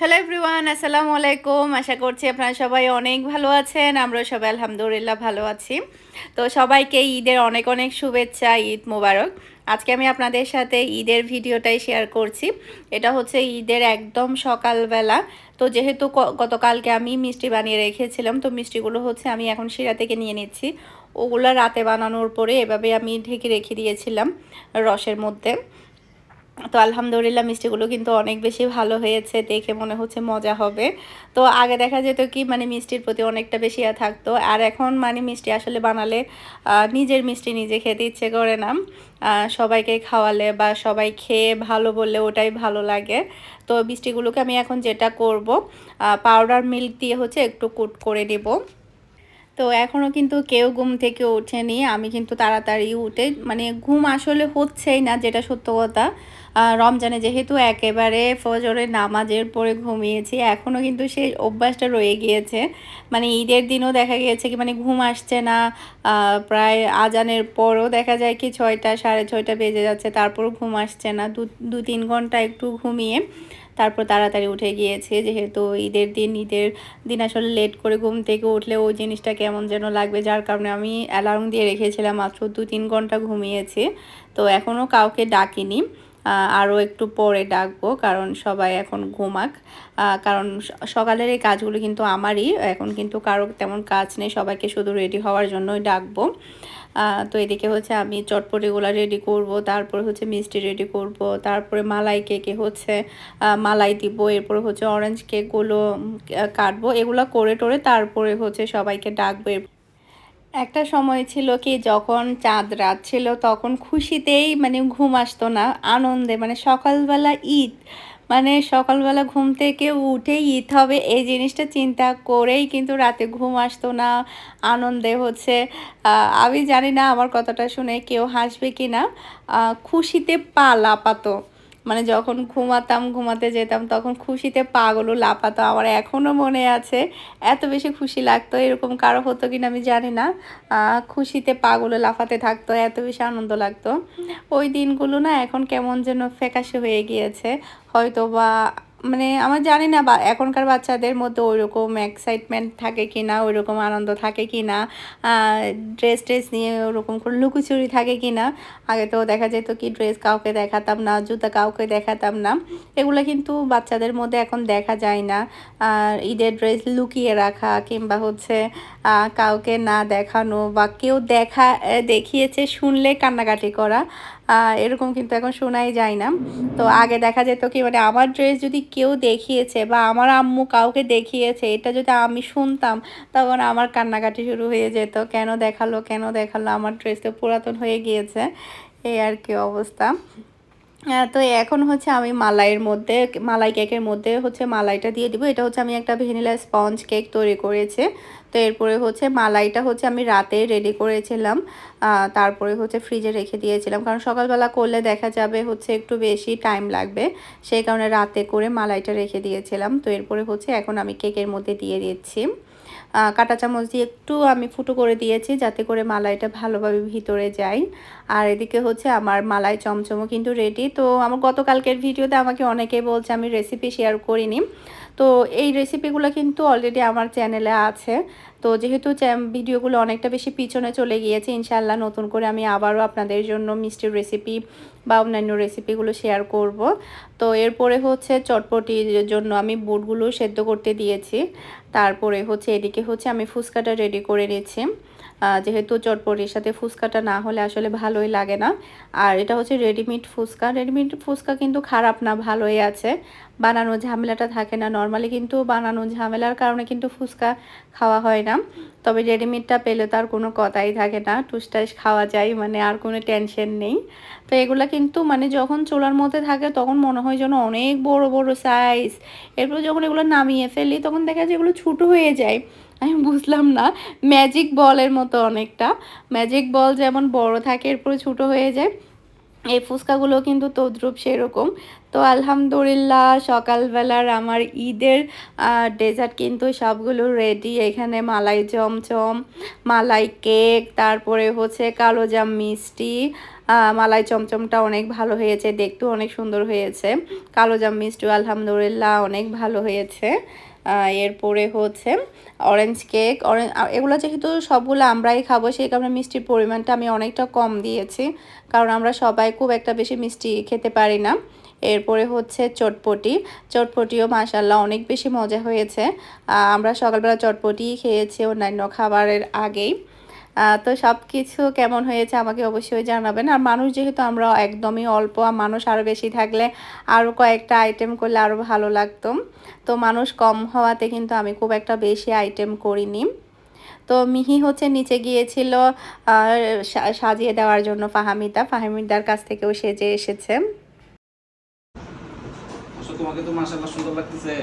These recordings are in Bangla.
হ্যালো এভরিওয়ান আসসালামু আলাইকুম আশা করছি আপনারা সবাই অনেক ভালো আছেন আমরা সবাই আলহামদুলিল্লাহ ভালো আছি। তো সবাইকে ঈদের অনেক অনেক শুভেচ্ছা, ঈদ মোবারক। আজকে আমি আপনাদের সাথে ঈদের ভিডিওটাই শেয়ার করছি। এটা হচ্ছে ঈদের একদম সকালবেলা। তো যেহেতু গতকালকে আমি মিষ্টি বানিয়ে রেখেছিলাম, তো মিষ্টিগুলো হচ্ছে আমি এখন শিরা থেকে নিয়ে নিচ্ছি। ওগুলো রাতে বানানোর পরে এভাবে আমি ঢেকে রেখে দিয়েছিলাম রসের মধ্যে। তো আলহামদুলিল্লাহ মিষ্টিগুলো কিন্তু অনেক বেশি ভালো হয়েছে, দেখে মনে হচ্ছে মজা হবে। তো আগে দেখা যেত কি মানে মিষ্টির প্রতি অনেকটা বেশি থাকতো। আর এখন মানে মিষ্টি আসলে বানালে নিজের মিষ্টি নিজে খেতে ইচ্ছে করে না। সবাইকে খাওয়ালে বা সবাই খেয়ে ভালো বললে ওটাই ভালো লাগে। তো মিষ্টিগুলোকে আমি এখন যেটা করব পাউডার মিল্ক দিয়ে হচ্ছে একটু কুট করে নেব। তো এখনও কিন্তু কেউ ঘুম থেকে ওঠেনি। আমি কিন্তু তাড়াতাড়ি উঠে মানে ঘুম আসলে হচ্ছেই না, যেটা সত্য কথা। রমজানে যেহেতু একেবারে ফজরের নামাজের পরে ঘুমিয়েছি এখনও কিন্তু সেই অভ্যাসটা রয়ে গিয়েছে। মানে ঈদের দিনও দেখা গিয়েছে কি মানে ঘুম আসছে না প্রায় আজানের পরও দেখা যায় কি ছয়টা, সাড়ে ছয়টা বেজে যাচ্ছে, তারপরও ঘুম আসছে না। দু দু, তিন ঘণ্টা একটু ঘুমিয়ে তারপর তাড়াতাড়ি উঠে গিয়েছে, যেহেতু ঈদের দিন ঈদের দিন আসলে লেট করে ঘুম থেকে উঠলে ওই জিনিসটা কেমন যেন লাগবে, যার কারণে আমি অ্যালার্ম দিয়ে রেখেছিলাম মাত্র দু, তিন ঘণ্টা ঘুমিয়েছি। তো এখনও কাউকে ডাকিনি। আরও একটু পরে ডাকবো, কারণ সবাই এখন ঘুমাক। কারণ সকালের এই কাজগুলো কিন্তু আমারই, এখন কিন্তু কারও তেমন কাজ নেই, সবাইকে শুধু রেডি হওয়ার জন্যই ডাকবো। তো এদিকে হচ্ছে আমি চটপটিগুলো রেডি করব, তারপরে হচ্ছে মিষ্টি রেডি করব, তারপরে মালাই কেকে হচ্ছে মালাই দিব, এরপরে হচ্ছে অরেঞ্জ কেকগুলো কাটবো, এগুলো করে টোরে তারপরে হচ্ছে সবাইকে ডাকবো একটা সময় ছিল কি, যখন চাঁদ রাত ছিল, তখন খুশিতেই মানে ঘুম আসতো না, আনন্দে মানে সকালবেলা ঈদ মানে সকালবেলা ঘুম থেকে উঠেই ঈদ হবে, এই জিনিসটা চিন্তা করেই কিন্তু রাতে ঘুম আসতো না, আনন্দে হচ্ছে আমি জানি না আমার কথাটা শুনে কেউ হাসবে কি না খুশিতে পা লাপাতো। মানে যখন ঘুমাতাম, ঘুমাতে যেতাম, তখন খুশিতে পাগুলো লাফাতো। আমার এখনও মনে আছে, এত বেশি খুশি লাগতো। এরকম কারও হতো কিনা আমি জানি না। খুশিতে পাগুলো লাফাতে থাকতো, এত বেশি আনন্দ লাগতো। ওই দিনগুলো না এখন কেমন যেন ফ্যাকাশে হয়ে গিয়েছে। হয়তো বা মানে আমার জানি না বা এখনকার বাচ্চাদের মধ্যে ওইরকম এক্সাইটমেন্ট থাকে কি না ওইরকম আনন্দ থাকে কি না ড্রেস ট্রেস নিয়ে ওরকম কোনো লুকোচুরি থাকে কি না আগে তো দেখা যেত কি ড্রেস কাউকে দেখাতাম না, জুতা কাউকে দেখাতাম না। এগুলো কিন্তু বাচ্চাদের মধ্যে এখন দেখা যায় না। ঈদের ড্রেস লুকিয়ে রাখা কিংবা হচ্ছে কাউকে না দেখানো বা কেউ দেখা দেখিয়েছে শুনলে কান্নাকাটি করা এরকম কিন্তু এখন শোনাই যায় না। তো আগে দেখা যেত কি মানে আমার ড্রেস যদি কেউ দেখিয়েছে বা আমার আম্মু কাউকে দেখিয়েছে, এটা যদি আমি শুনতাম তখন আমার কান্নাকাটি শুরু হয়ে যেত। কেন দেখাল কেন দেখাল, আমার ড্রেস তো পুরাতন হয়ে গিয়েছে। এই আর কি অবস্থা। তো এখন হচ্ছে আমি মালাইয়ের মধ্যে, মালাই কেকের মধ্যে হচ্ছে মালাইটা দিয়ে দিব। এটা হচ্ছে আমি একটা ভ্যানিলা স্পঞ্জ কেক তৈরি করেছে। তো এরপরে হচ্ছে মালাইটা হচ্ছে আমি রাতে রেডি করেছিলাম। তারপরে হচ্ছে ফ্রিজে রেখে দিয়েছিলাম। কারণ সকালবেলা করলে দেখা যাবে হচ্ছে একটু বেশি টাইম লাগবে। সেই কারণে রাতে করে মালাইটা রেখে দিয়েছিলাম। তো এরপরে হচ্ছে এখন আমি কেকের মধ্যে দিয়ে দিচ্ছি। কাঁটা চামচ দিয়ে একটু আমি ফুটো করে দিয়েছি যাতে করে মালাইটা ভালোভাবে ভিতরে যায়। আর এদিকে হচ্ছে আমার মালাই চমচমও কিন্তু রেডি তো আমার গতকালকের ভিডিওতে আমাকে অনেকেই বলছে আমি রেসিপি শেয়ার করিনি। তো এই রেসিপিগুলো কিন্তু অলরেডি আমার চ্যানেলে আছে। তো যেহেতু ভিডিওগুলো অনেকটা বেশি পিছনে চলে গিয়েছে ইনশাল্লাহ নতুন করে আমি আবারও আপনাদের জন্য মিষ্টির রেসিপি বা অন্যান্য রেসিপিগুলো শেয়ার করব। তো এরপরে হচ্ছে চটপটির জন্য আমি বুটগুলো সেদ্ধ করতে দিয়েছি। তারপরে হচ্ছে এদিকে হচ্ছে আমি ফুচকাটা রেডি করে আহ, যেহেতু চটপটির সাথে ফুচকাটা না হলে আসলে ভালোই লাগে না। আর এটা হচ্ছে রেডিমেড ফুচকা। রেডিমেড ফুচকা কিন্তু খারাপ না, ভালোই আছে। বানানো ঝামেলাটা থাকে না। নর্মালি কিন্তু বানানো ঝামেলার কারণে কিন্তু ফুচকা খাওয়া হয় না। তবে রেডিমেডটা পেলে তার কোনো কথাই থাকে না। টুসটাস খাওয়া যায় মানে আর কোনো টেনশন নেই। তো এগুলা কিন্তু মানে যখন চোলার মধ্যে থাকে তখন মনে হয় যেন অনেক বড় বড় সাইজ এরপর যখন এগুলো নামিয়ে ফেলি তখন দেখা যায় এগুলো ছোটো হয়ে যায়। আমি বুঝলাম না। ম্যাজিক বলের মতো অনেকটা। ম্যাজিক বল যেমন বড় থাকে, এরপরে ছোটো হয়ে যায়। এই ফুচকাগুলো কিন্তু তদ্রুপ সেরকম। তো আলহামদুলিল্লাহ, সকালবেলার আমার ঈদের ডেজার্ট কিন্তু সবগুলো রেডি এখানে মালাই চমচম, মালাই কেক তারপরে হচ্ছে কালোজাম মিষ্টি। মালাই চমচমটা অনেক ভালো হয়েছে, দেখতেও অনেক সুন্দর হয়েছে। কালো জাম মিষ্টিও আলহামদুলিল্লাহ অনেক ভালো হয়েছে। এরপরে হচ্ছে অরেঞ্জ কেক এগুলো যেহেতু সবগুলো আমরাই খাব, সেই কারণে মিষ্টির পরিমাণটা আমি অনেকটা কম দিয়েছি। কারণ আমরা সবাই খুব একটা বেশি মিষ্টি খেতে পারি না। এরপরে হচ্ছে চটপটি। চটপটিও মাসাল্লাহ অনেক বেশি মজা হয়েছে। আমরা সকালবেলা চটপটি খেয়েছি অন্যান্য খাবারের আগেই। তো সব কিছু কেমন হয়েছে আমাকে অবশ্যই জানাবেন। আর মানুষ যেহেতু আমরা একদমই অল্প আর মানুষ আরও বেশি থাকলে আরও কয়েকটা আইটেম করলে আরও ভালো লাগতো। তো মানুষ কম হওয়াতে কিন্তু আমি খুব একটা বেশি আইটেম করিনি। তো মিহি হচ্ছে নিচে গিয়েছিল সাজিয়ে দেওয়ার জন্য ফাহামিদা। ফাহামিদার কাছ থেকেও সেজে এসেছে। আসলে তোমাকে তো মাশাআল্লাহ সুন্দর লাগতেছে।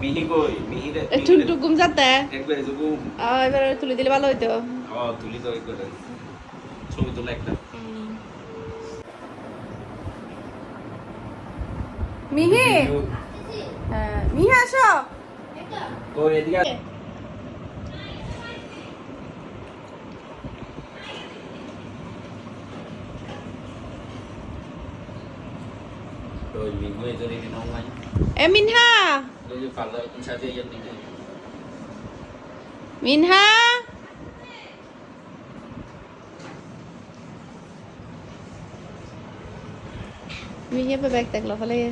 মিহি কই? মিহি রে যাতে একবার এজুকু এবার তুলে দিলে ভালো হইতো। ও তুলি তো করে ছবি তোলা একটা মিহি হ্যাঁ, মিহি আসো তো এদিকে আস। rồi mình mới cho đi thì nó không anh এ মিনহা rồi Dünya bebek de glafala ye.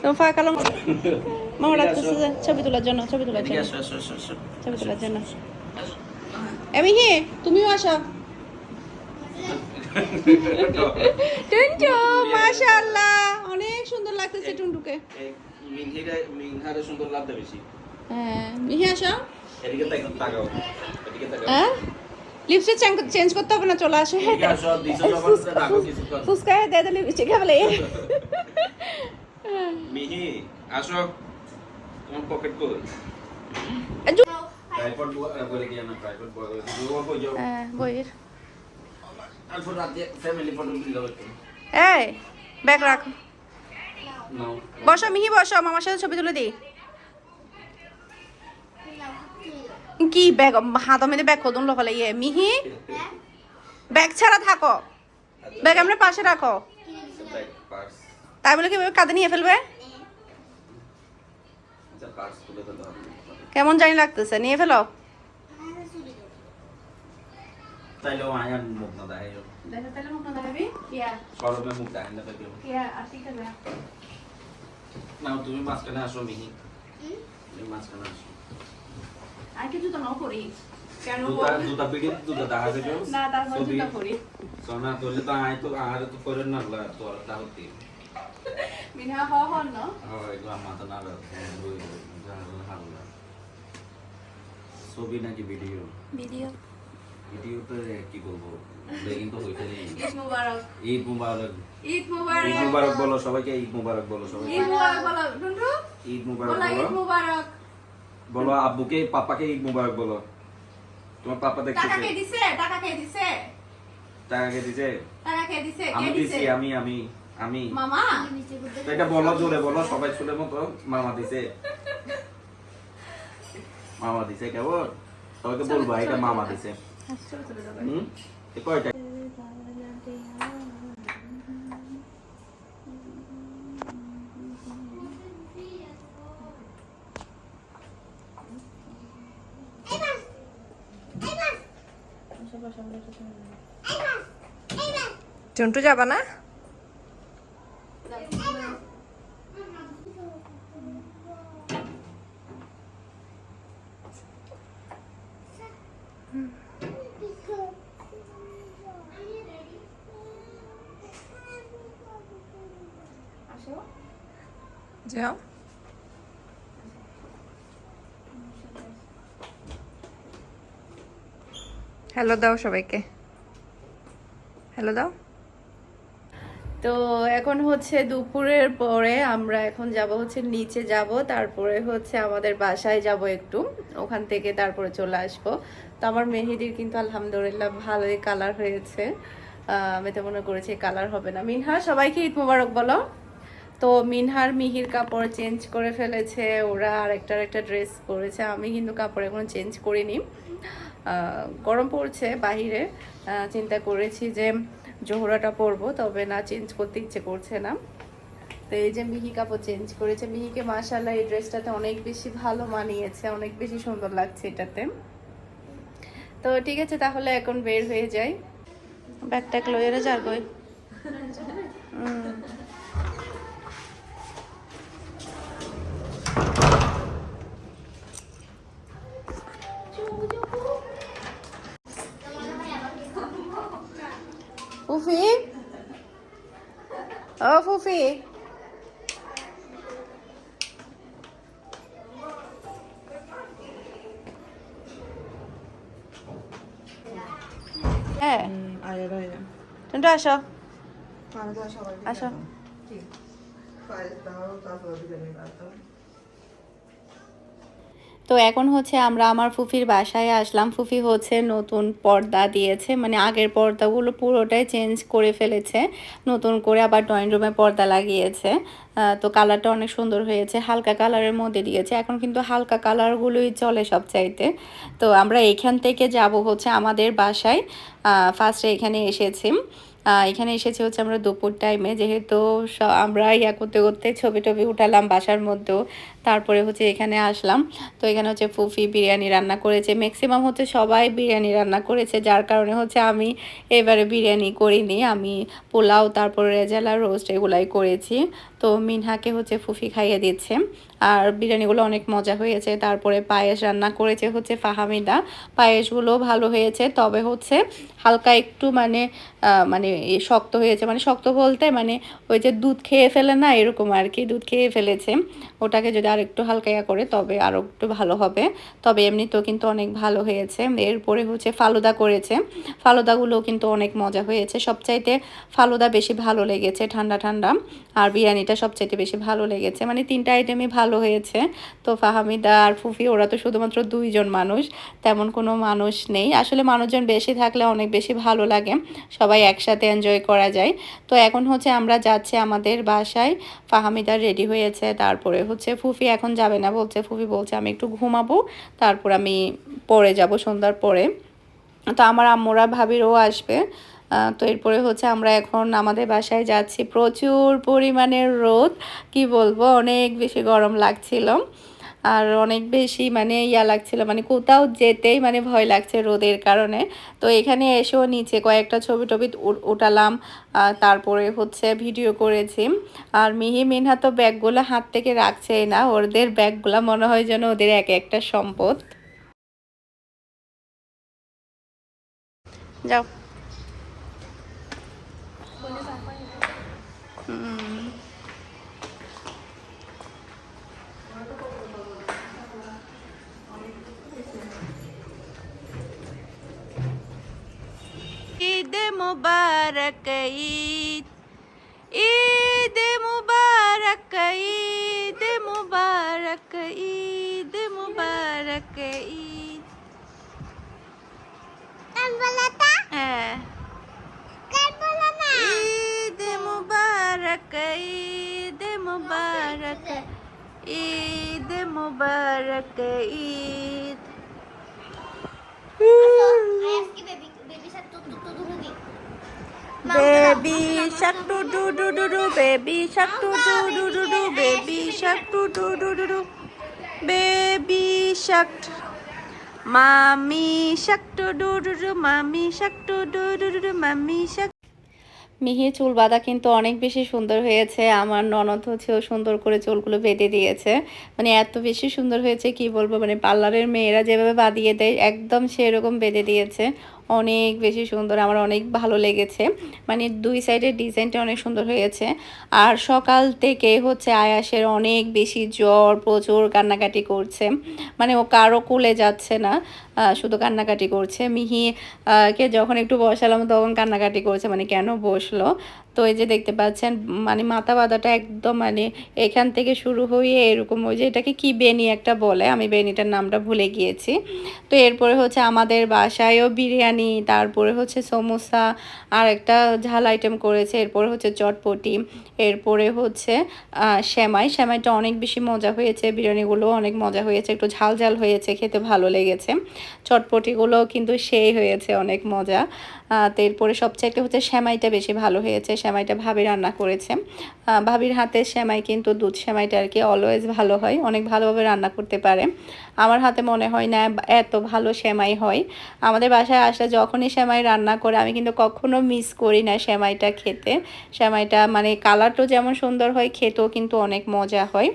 তোমার ফাঁকা লঙ্কা মামা ডাকতেছে যে ছবি তোলার জন্য ছবি তোলার জন্য ছবি তোলার জন্য আমি হে তুমিও আসো টুনটু মাশাআল্লাহ অনেক সুন্দর লাগতেছে টুনটুকে মিনহিরা মিনহারে সুন্দর লাগতে বেশি হ্যাঁ মিহি আসা এদিকে তাকাও তাকাও। এদিকে তাকাও। হ্যাঁ? লিপস্টিক চেঞ্জ করতে হবে না চলে আসো। ফুসকায় লিপস্টিক বলে মিহি আসো। তোমার পকেট কই? ট্রাইপড বলে কি না ট্রাইপড বলে দুটো কই যাও। হ্যাঁ বইয়ের। তারপর রাতে ফ্যামিলি ফটো দিল একটু। এই ব্যাগ রাখ। বসো মিহি বসো মামার সাথে ছবি তুলে দিই। কি ব্যাগ হাত মেয়েদের ব্যাগ খোদন লোকালে ইয়ে মিহি? ব্যাগ ছাড়া থাকো। ব্যাগ আমরা পাশে রাখো। তাই বলে কি কাঁধে নিয়ে ফেলবে? আচ্ছা কেমন জানি লাগতেছে। নিয়ে ফেলো। তাইলে আয়ান মুখ না দেয় সরবে মুখ দেয় না তাকে না তুমি মাঝখানে আসো। মিহি তুমি মাঝখানে আসো জুতা জুতা পিড়ি জুতা দেখা যাবে ছবি। সোনা তোলে তো আয় তো আর তো করে না লা তো তা হতি হয় এগুলো মাথা না ছবি নাকি ভিডিও? ভিডিও। ভিডিও কি করব দেখি তো হইতে নেই। ঈদ মুবারক। ঈদ মুবারক। ঈদ ঈদ মুবারক মুবারক বলো সবাইকে ঈদ মুবারক বলো সবাইকে। ঈদ মুবারক বলো টুনটু। ঈদ মুবারক বলো। ঈদ মুবারক। বলো আব্বুকে পাপাকে ঈদ মুবারক বলো। তোমার পাপা টাকা কে দিছে? টাকা কে দিছে? টাকা কে দিছে? টাকা কে দিছে? আমি দিছি? আমি আমি আমি। মামা? এটা বলো জোরে বলো সবাই শুনে মতো মামা দিছে। মামা দিছে কেমন? সবাইকে বলব এটা মামা দিছে। হুম? কয়টা? চন্টু যাবা না? হ্যালো দাও সবাইকে। হ্যালো দাও। তো এখন হচ্ছে দুপুরের পরে আমরা এখন যাব হচ্ছে নিচে যাব, তারপরে হচ্ছে আমাদের বাসায় যাব একটু, ওখান থেকে তারপরে চলে আসব। তো আমার মেহেদির কিন্তু আলহামদুলিল্লাহ ভালোই কালার হয়েছে। আমি তো মনে করেছি কালার হবে না। মিনহা সবাইকে ঈদ মোবারক বলো? তো মিনহার মিহির কাপড় চেঞ্জ করে ফেলেছে, ওরা একটা একটা ড্রেস পরেছে, আমি কিন্তু কাপড় এখন চেঞ্জ করিনি। গরম পড়ছে বাহিরে। চিন্তা করেছি যে জোহরাটা পরবো, তবে না চেঞ্জ করতে ইচ্ছে করছে না। তো এই যে মিহি কাপড় চেঞ্জ করেছে। মিহিকে মাসাল্লাহ এই ড্রেসটাতে অনেক বেশি ভালো মানিয়েছে, অনেক বেশি সুন্দর লাগছে এটাতে। তো ঠিক আছে, তাহলে এখন বের হয়ে যাই। ব্যাগটা ক্লোয়ারে যার হ্যাঁ। টুন্টু আসো। আসো। তো এখন হচ্ছে আমরা আমার ফুফির বাসায় আসলাম। ফুফি হচ্ছে নতুন পর্দা দিয়েছে মানে আগের পর্দাগুলো পুরোটাই চেঞ্জ করে ফেলেছে। নতুন করে আবার ড্রয়িং রুমে পর্দা লাগিয়েছে। তো কালারটা অনেক সুন্দর হয়েছে, হালকা কালারের মধ্যে দিয়েছে। এখন কিন্তু হালকা কালারগুলোই চলে সব চাইতে তো আমরা এখান থেকে যাব হচ্ছে আমাদের বাসায়। ফার্স্টে এখানে এসেছি। এখানে এসেছি হচ্ছে আমরা দুপুর টাইমে যেহেতু আমরা ইয়া করতে করতে ছবি টবি উঠালাম বাসার মধ্যেও। তারপরে হচ্ছে এখানে আসলাম। তো এখানে হচ্ছে ফুফি বিরিয়ানি রান্না করেছে। ম্যাক্সিমাম হচ্ছে সবাই বিরিয়ানি রান্না করেছে, যার কারণে হচ্ছে আমি এবারে বিরিয়ানি করিনি। আমি পোলাও, তারপরে রেজালা, রোস্ট এগুলাই করেছি। তো মিনহাকে হচ্ছে ফুফি খাইয়ে দিচ্ছে। আর বিরিয়ানিগুলো অনেক মজা হয়েছে। তারপরে পায়েস রান্না করেছে হচ্ছে ফাহামিদা। পায়েসগুলো ভালো হয়েছে, তবে হচ্ছে হালকা একটু মানে মানে শক্ত হয়েছে। মানে শক্ত বলতে মানে ওই যে দুধ খেয়ে ফেলে না, এরকম আর কি, দুধ খেয়ে ফেলেছে। ওটাকে যদি আর একটু হালকা ইয়া করে তবে আরও একটু ভালো হবে। তবে এমনিতেও কিন্তু অনেক ভালো হয়েছে। এরপরে হচ্ছে ফালুদা করেছে। ফালুদাগুলোও কিন্তু অনেক মজা হয়েছে। সবচাইতে ফালুদা বেশি ভালো লেগেছে ঠান্ডা ঠান্ডা। আর বিরিয়ানিটা সবচাইতে বেশি ভালো লেগেছে। মানে তিনটা আইটেমই ভালো হয়েছে। তো ফাহামিদা আর ফুফি, ওরা তো শুধুমাত্র দুইজন মানুষ। তেমন কোনো মানুষ নেই। আসলে মানুষজন বেশি থাকলে অনেক বেশি ভালো লাগে। সবাই একসাথে এনজয় করা যায়। তো এখন হচ্ছে আমরা যাচ্ছি আমাদের বাসায়। ফাহামিদা রেডি হয়েছে। তারপরে হচ্ছে ফুফি এখন যাবে না, বলছে ফুফি বলছে আমি একটু ঘুমাবো, তারপর আমি পরে যাব সন্ধ্যার পরে। তো আমার আম্মুরা ভাবিরও আসবে। তো এরপরে হচ্ছে আমরা এখন আমাদের বাসায় যাচ্ছি। প্রচুর পরিমাণের রোদ, কি বলব, অনেক বেশি গরম লাগছিল। আর অনেক বেশি মানে ইয়া লাগছিল মানে কোথাও যেতেই মানে ভয় লাগছে রোদের কারণে। তো এখানে এসেও নিচে কয়েকটা ছবি টবি উঠালাম তারপরে হচ্ছে ভিডিও করেছি। আর মিহি মিনহা তো ব্যাগগুলো হাত থেকে রাখছেই না, ওদের ব্যাগগুলো মনে হয় যেন ওদের এক একটা সম্পদ। যাও। মুবারক ঈদ। ঈদ মুবারক ঈদ মুবারক ঈদ মুবারক ঈদ। হ্যাঁ। ঈদ মুবারক ঈদ মুবারক ঈদ মুবারক Eid. Baby shark doo doo doo doo doo baby shark doo doo doo doo doo baby shark doo doo doo baby shark mommy shark doo doo doo mommy shark doo doo doo doo doo mommy shark মিহি চুল বাঁধা কিন্তু অনেক বেশি সুন্দর হয়েছে আমার ননদ হচ্ছেও সুন্দর করে চুলগুলো বেঁধে দিয়েছে মানে এত বেশি সুন্দর হয়েছে কি বলব মানে পার্লারের মেয়েরা যেভাবে বাঁধিয়ে দেয় একদম সেরকম বেঁধে দিয়েছে অনেক বেশি সুন্দর, আমার অনেক ভালো লেগেছে। মানে দুই সাইডের ডিজাইনটা অনেক সুন্দর হয়েছে। আর সকাল থেকে হচ্ছে আয়াসের অনেক বেশি জ্বর, প্রচুর কান্নাকাটি করছে। মানে ও কারও কুলে যাচ্ছে না শুধু কান্নাকাটি করছে। মিহি কে যখন একটু বসালাম, তখন কান্নাকাটি করছে। মানে কেন বসল? তো এই যে দেখতে পাচ্ছেন মানে মাথা বাঁধাটা একদম মানে এখান থেকে শুরু হয়ে এরকম ওই যে এটাকে কি বেনি একটা বলে, আমি বেনিটার নামটা ভুলে গিয়েছি। তো এরপরে হচ্ছে আমাদের বাসায়ও বিরিয়ানি, তারপরে হচ্ছে সমোসা, আর একটা ঝাল আইটেম করেছে, এরপরে হচ্ছে চটপটি, এরপরে হচ্ছে সেমাই। সেমাইটা অনেক বেশি মজা হয়েছে বিরিয়ানিগুলো অনেক মজা হয়েছে, একটু ঝাল ঝাল হয়েছে, খেতে ভালো লেগেছে। চটপটিগুলো কিন্তু সেই হয়েছে অনেক মজা। তো এরপরে সবচাইতে হচ্ছে সেমাইটা বেশি ভালো হয়েছে, সেমাইটা ভাবি রান্না করেছে। ভাবির হাতের সেমাই কিন্তু দুধ সেমাইটা আর কি অলওয়েজ ভালো হয়, অনেক ভালোভাবে রান্না করতে পারে। আমার হাতে মনে হয় না এত ভালো সেমাই হয়। আমাদের বাসায় আসলে যখনই সেমাই রান্না করে, আমি কিন্তু কখনো মিস করি না সেমাইটা খেতে। সেমাইটা মানে কালারটাও যেমন সুন্দর হয়, খেতেও কিন্তু অনেক মজা হয়।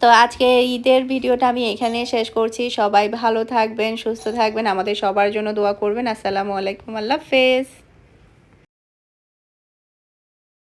তো আজকে ঈদের ভিডিওটা আমি এখানে শেষ করছি। সবাই ভালো থাকবেন, সুস্থ থাকবেন। আমাদের সবার জন্য দোয়া করবেন। আসসালামু আলাইকুম, আল্লাহ হাফেজ।